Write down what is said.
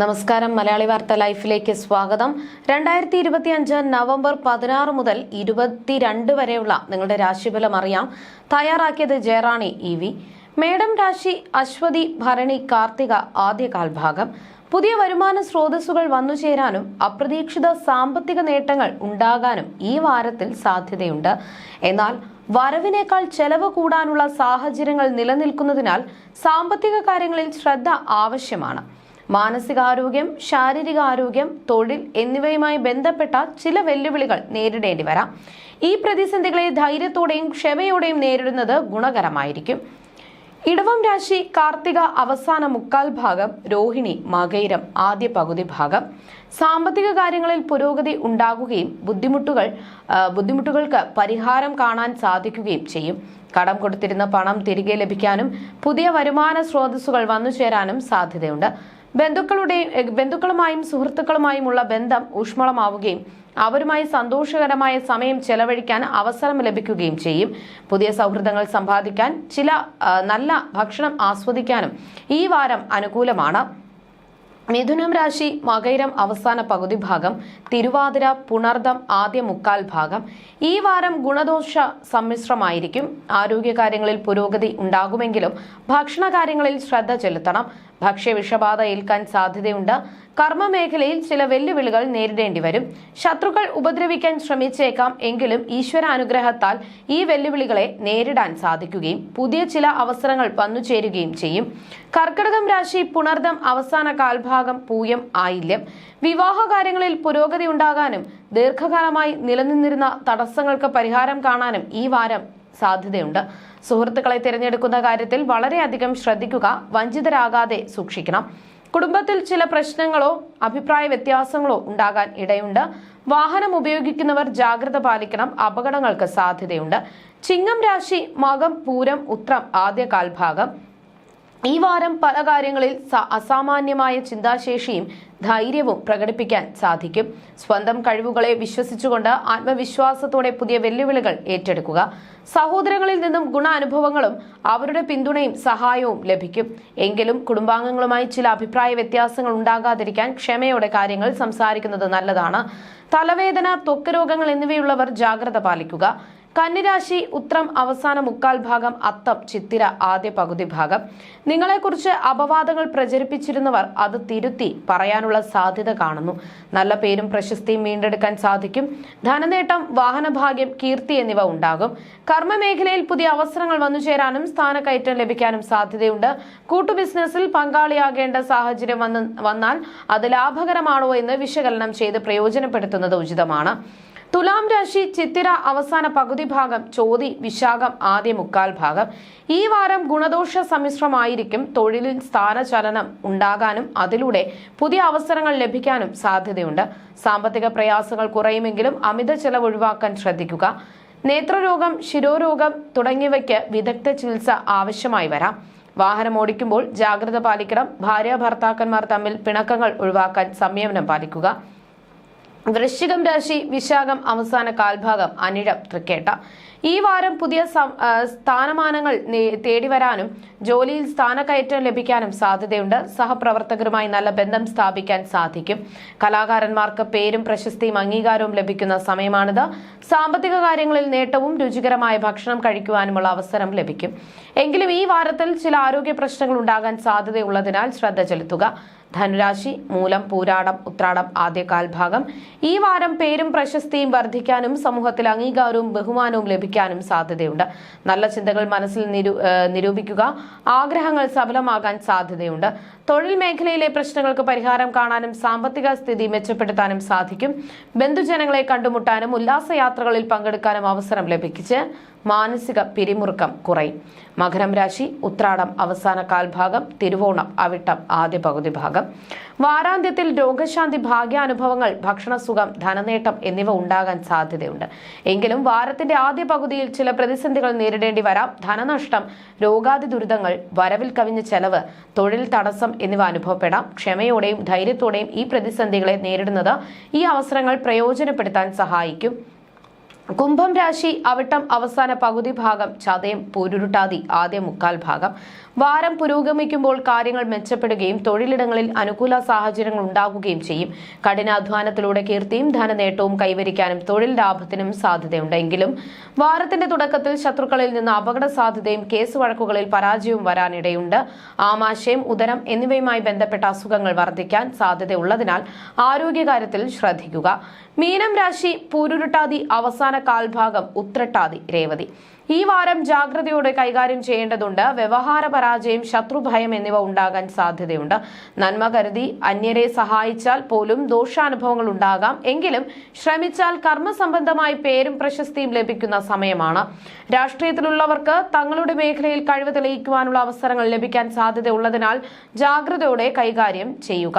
നമസ്കാരം. മലയാളി വാർത്ത ലൈഫിലേക്ക് സ്വാഗതം. രണ്ടായിരത്തി ഇരുപത്തി അഞ്ച് നവംബർ പതിനാറ് മുതൽ ഇരുപത്തിരണ്ട് വരെയുള്ള നിങ്ങളുടെ രാശിഫലം അറിയാം. തയ്യാറാക്കിയത് ജയറാണി ഇ വി. മേഡം രാശി അശ്വതി ഭരണി കാർത്തിക ആദ്യ കാൽഭാഗം. പുതിയ വരുമാന സ്രോതസ്സുകൾ വന്നു ചേരാനും അപ്രതീക്ഷിത സാമ്പത്തിക നേട്ടങ്ങൾ ഉണ്ടാകാനും ഈ വാരത്തിൽ സാധ്യതയുണ്ട്. എന്നാൽ വരവിനേക്കാൾ ചെലവ് കൂടാനുള്ള സാഹചര്യങ്ങൾ നിലനിൽക്കുന്നതിനാൽ സാമ്പത്തിക കാര്യങ്ങളിൽ ശ്രദ്ധ ആവശ്യമാണ്. മാനസികാരോഗ്യം ശാരീരിക ആരോഗ്യം തൊഴിൽ എന്നിവയുമായി ബന്ധപ്പെട്ട ചില വെല്ലുവിളികൾ നേരിടേണ്ടി വരാം. ഈ പ്രതിസന്ധികളെ ധൈര്യത്തോടെയും ക്ഷമയോടെയും നേരിടുന്നത് ഗുണകരമായിരിക്കും. ഇടവം രാശി കാർത്തിക അവസാന മുക്കാൽ ഭാഗം രോഹിണി മകൈരം ആദ്യ പകുതി ഭാഗം. സാമ്പത്തിക കാര്യങ്ങളിൽ പുരോഗതി ഉണ്ടാകുകയും ബുദ്ധിമുട്ടുകൾ ബുദ്ധിമുട്ടുകൾക്ക് പരിഹാരം കാണാൻ സാധിക്കുകയും ചെയ്യും. കടം കൊടുത്തിരുന്ന പണം തിരികെ ലഭിക്കാനും പുതിയ വരുമാന സ്രോതസ്സുകൾ വന്നു ചേരാനും സാധ്യതയുണ്ട്. ബന്ധുക്കളുടെയും ബന്ധുക്കളുമായും സുഹൃത്തുക്കളുമായുമുള്ള ബന്ധം ഊഷ്മളമാവുകയും അവരുമായി സന്തോഷകരമായ സമയം ചെലവഴിക്കാൻ അവസരം ലഭിക്കുകയും ചെയ്യും. പുതിയ സൗഹൃദങ്ങൾ സമ്പാദിക്കാൻ ചില നല്ല ഭക്ഷണം ആസ്വദിക്കാനും ഈ വാരം അനുകൂലമാണ്. മിഥുനം രാശി മകൈരം അവസാന പകുതി ഭാഗം തിരുവാതിര പുണർദം ആദ്യ മുക്കാൽ ഭാഗം. ഈ വാരം ഗുണദോഷ സമ്മിശ്രമായിരിക്കും. ആരോഗ്യകാര്യങ്ങളിൽ പുരോഗതി ഉണ്ടാകുമെങ്കിലും ഭക്ഷണകാര്യങ്ങളിൽ ശ്രദ്ധ ചെലുത്തണം. ഭക്ഷ്യവിഷബാധ ഏൽക്കാൻ സാധ്യതയുണ്ട്. കർമ്മമേഖലയിൽ ചില വെല്ലുവിളികൾ നേരിടേണ്ടി വരും. ശത്രുക്കൾ ഉപദ്രവിക്കാൻ ശ്രമിച്ചേക്കാം എങ്കിലും ഈശ്വരാനുഗ്രഹത്താൽ ഈ വെല്ലുവിളികളെ നേരിടാൻ സാധിക്കുകയും പുതിയ ചില അവസരങ്ങൾ വന്നുചേരുകയും ചെയ്യും. കർക്കിടകം രാശി പുണർദം അവസാന കാൽഭാഗം പൂയം ആയില്യം. വിവാഹ കാര്യങ്ങളിൽ പുരോഗതി ഉണ്ടാകാനും ദീർഘകാലമായി നിലനിന്നിരുന്ന തടസ്സങ്ങൾക്ക് പരിഹാരം കാണാനും ഈ വാരം സാധ്യതയുണ്ട്. സുഹൃത്തുക്കളെ തിരഞ്ഞെടുക്കുന്ന കാര്യത്തിൽ വളരെയധികം ശ്രദ്ധിക്കുക വഞ്ചിതരാകാതെ സൂക്ഷിക്കണം. കുടുംബത്തിൽ ചില പ്രശ്നങ്ങളോ അഭിപ്രായ വ്യത്യാസങ്ങളോ ഉണ്ടാകാൻ ഇടയുണ്ട്. വാഹനം ഉപയോഗിക്കുന്നവർ ജാഗ്രത പാലിക്കണം അപകടങ്ങൾക്ക് സാധ്യതയുണ്ട്. ചിങ്ങം രാശി മകം പൂരം ഉത്രം ആദ്യ കാൽഭാഗം ഈ വാരം പല കാര്യങ്ങളിൽ അസാമാന്യമായ ചിന്താശേഷിയും ധൈര്യവും പ്രകടിപ്പിക്കാൻ സാധിക്കും. സ്വന്തം കഴിവുകളെ വിശ്വസിച്ചുകൊണ്ട് ആത്മവിശ്വാസത്തോടെ പുതിയ വെല്ലുവിളികൾ ഏറ്റെടുക്കുക. സഹോദരങ്ങളിൽ നിന്നും ഗുണാനുഭവങ്ങളും അവരുടെ പിന്തുണയും സഹായവും ലഭിക്കും. എങ്കിലും കുടുംബാംഗങ്ങളുമായി ചില അഭിപ്രായ വ്യത്യാസങ്ങൾ ഉണ്ടാകാതിരിക്കാൻ ക്ഷമയോടെ കാര്യങ്ങൾ സംസാരിക്കുന്നത് നല്ലതാണ്. തലവേദന ത്വക്ക് രോഗങ്ങൾ എന്നിവയുള്ളവർ ജാഗ്രത പാലിക്കുക. കന്നിരാശി ഉത്രം അവസാന മുക്കാൽ ഭാഗം അത്തം ചിത്തിര ആദ്യ പകുതി ഭാഗം. നിങ്ങളെക്കുറിച്ച് അപവാദങ്ങൾ പ്രചരിപ്പിച്ചിരുന്നവർ അത് തിരുത്തി പറയാനുള്ള സാധ്യത കാണുന്നു. നല്ല പേരും പ്രശസ്തിയും വീണ്ടെടുക്കാൻ സാധിക്കും. ധനനേട്ടം വാഹനഭാഗ്യം കീർത്തി എന്നിവ ഉണ്ടാകും. കർമ്മമേഖലയിൽ പുതിയ അവസരങ്ങൾ വന്നു ചേരാനും സ്ഥാനക്കയറ്റം ലഭിക്കാനും സാധ്യതയുണ്ട്. കൂട്ടു ബിസിനസ്സിൽ പങ്കാളിയാകേണ്ട സാഹചര്യം വന്ന് വന്നാൽ അത് ലാഭകരമാണോ എന്ന് വിശകലനം ചെയ്ത് പ്രയോജനപ്പെടുത്തുന്നത് ഉചിതമാണ്. തുലാം രാശി ചിത്തിര അവസാന പകുതി ഭാഗം ചോതി വിശാഖം ആദ്യ മുക്കാൽ ഭാഗം. ഈ വാരം ഗുണദോഷ സമ്മിശ്രമായിരിക്കും. തൊഴിലിൽ സ്ഥാനചലനം ഉണ്ടാകാനും അതിലൂടെ പുതിയ അവസരങ്ങൾ ലഭിക്കാനും സാധ്യതയുണ്ട്. സാമ്പത്തിക പ്രയാസങ്ങൾ കുറയുമെങ്കിലും അമിത ചെലവ് ഒഴിവാക്കാൻ ശ്രദ്ധിക്കുക. നേത്രരോഗം ശിരോരോഗം തുടങ്ങിയവയ്ക്ക് വിദഗ്ധ ചികിത്സ ആവശ്യമായി വരാം. വാഹനം ഓടിക്കുമ്പോൾ ജാഗ്രത പാലിക്കണം. ഭാര്യ ഭർത്താക്കന്മാർ തമ്മിൽ പിണക്കങ്ങൾ ഒഴിവാക്കാൻ സംയമനം പാലിക്കുക. വൃശ്ചികം രാശി വിശാഖം അവസാന കാൽഭാഗം അനിഴം തൃക്കേട്ട. ഈ വാരം പുതിയ സ്ഥാനമാനങ്ങൾ തേടി വരാനും ജോലിയിൽ സ്ഥാനക്കയറ്റം ലഭിക്കാനും സാധ്യതയുണ്ട്. സഹപ്രവർത്തകരുമായി നല്ല ബന്ധം സ്ഥാപിക്കാൻ സാധിക്കും. കലാകാരന്മാർക്ക് പേരും പ്രശസ്തിയും അംഗീകാരവും ലഭിക്കുന്ന സമയമാണിത്. സാമ്പത്തിക കാര്യങ്ങളിൽ നേട്ടവും രുചികരമായ ഭക്ഷണം കഴിക്കുവാനുമുള്ള അവസരം ലഭിക്കും. എങ്കിലും ഈ വാരത്തിൽ ചില ആരോഗ്യ പ്രശ്നങ്ങൾ ഉണ്ടാകാൻ സാധ്യതയുള്ളതിനാൽ ശ്രദ്ധ ചെലുത്തുക. ധനുരാശി മൂലം പൂരാടം ഉത്രാടം ആദ്യ കാൽഭാഗം ഈ വാരം പേരും പ്രശസ്തിയും വർദ്ധിക്കാനും സമൂഹത്തിൽ അംഗീകാരവും ബഹുമാനവും ലഭിക്കാനും സാധ്യതയുണ്ട്. നല്ല ചിന്തകൾ മനസ്സിൽ നിരു നിരൂപിക്കുക ആഗ്രഹങ്ങൾ സഫലമാകാൻ സാധ്യതയുണ്ട്. തൊഴിൽ മേഖലയിലെ പ്രശ്നങ്ങൾക്ക് പരിഹാരം കാണാനും സാമ്പത്തിക സ്ഥിതി മെച്ചപ്പെടുത്താനും സാധിക്കും. ബന്ധുജനങ്ങളെ കണ്ടുമുട്ടാനും ഉല്ലാസയാത്രകളിൽ പങ്കെടുക്കാനും അവസരം ലഭിച്ച് മാനസിക പിരിമുറുക്കം കുറയും. മകരം രാശി ഉത്രാടം അവസാന കാൽഭാഗം തിരുവോണം അവിട്ടം ആദ്യ പകുതി ഭാഗം. വാരാന്ത്യത്തിൽ രോഗശാന്തി ഭാഗ്യാനുഭവങ്ങൾ ഭക്ഷണസുഖം ധനനേട്ടം എന്നിവ ഉണ്ടാകാൻ സാധ്യതയുണ്ട്. എങ്കിലും വാരത്തിന്റെ ആദ്യ പകുതിയിൽ ചില പ്രതിസന്ധികൾ നേരിടേണ്ടി വരാം ധനനഷ്ടം രോഗാതി ദുരിതങ്ങൾ വരവിൽ കവിഞ്ഞ ചെലവ് തൊഴിൽ തടസ്സം എന്നിവ അനുഭവപ്പെടാം ക്ഷമയോടെയും ധൈര്യത്തോടെയും ഈ പ്രതിസന്ധികളെ നേരിടുന്നത് ഈ അവസരങ്ങൾ പ്രയോജനപ്പെടുത്താൻ സഹായിക്കും കുംഭം രാശി അവിട്ടം അവസാന പകുതി ഭാഗം ചതയം പൂരുരുട്ടാതി ആദ്യ മുക്കാൽ ഭാഗം. വാരം പുരോഗമിക്കുമ്പോൾ കാര്യങ്ങൾ മെച്ചപ്പെടുകയും തൊഴിലിടങ്ങളിൽ അനുകൂല സാഹചര്യങ്ങൾ ഉണ്ടാകുകയും ചെയ്യും. കഠിനാധ്വാനത്തിലൂടെ കീർത്തിയും ധനനേട്ടവും കൈവരിക്കാനും തൊഴിൽ ലാഭത്തിനും സാധ്യതയുണ്ടെങ്കിലും വാരത്തിന്റെ തുടക്കത്തിൽ ശത്രുക്കളിൽ നിന്ന് അപകട സാധ്യതയും കേസ് വഴക്കുകളിൽ പരാജയവും വരാനിടയുണ്ട്. ആമാശയം ഉദരം എന്നിവയുമായി ബന്ധപ്പെട്ട അസുഖങ്ങൾ വർദ്ധിക്കാൻ സാധ്യതയുള്ളതിനാൽ ആരോഗ്യകാര്യത്തിൽ ശ്രദ്ധിക്കുക. മീനം രാശി പൂരുരുട്ടാതി അവസാന കാൽഭാഗം ഉത്രട്ടാതി രേവതി. ഈ വാരം ജാഗ്രതയോടെ കൈകാര്യം ചെയ്യേണ്ടതുണ്ട് വ്യവഹാര പരാജയം ശത്രുഭയം എന്നിവ ഉണ്ടാകാൻ സാധ്യതയുണ്ട്. നന്മ കരുതി അന്യരെ സഹായിച്ചാൽ പോലും ദോഷാനുഭവങ്ങൾ ഉണ്ടാകാം. എങ്കിലും ശ്രമിച്ചാൽ കർമ്മസംബന്ധമായി പേരും പ്രശസ്തിയും ലഭിക്കുന്ന സമയമാണ്. രാഷ്ട്രീയത്തിലുള്ളവർക്ക് തങ്ങളുടെ മേഖലയിൽ കഴിവ് തെളിയിക്കുവാനുള്ള അവസരങ്ങൾ ലഭിക്കാൻ സാധ്യതയുള്ളതിനാൽ ജാഗ്രതയോടെ കൈകാര്യം ചെയ്യുക.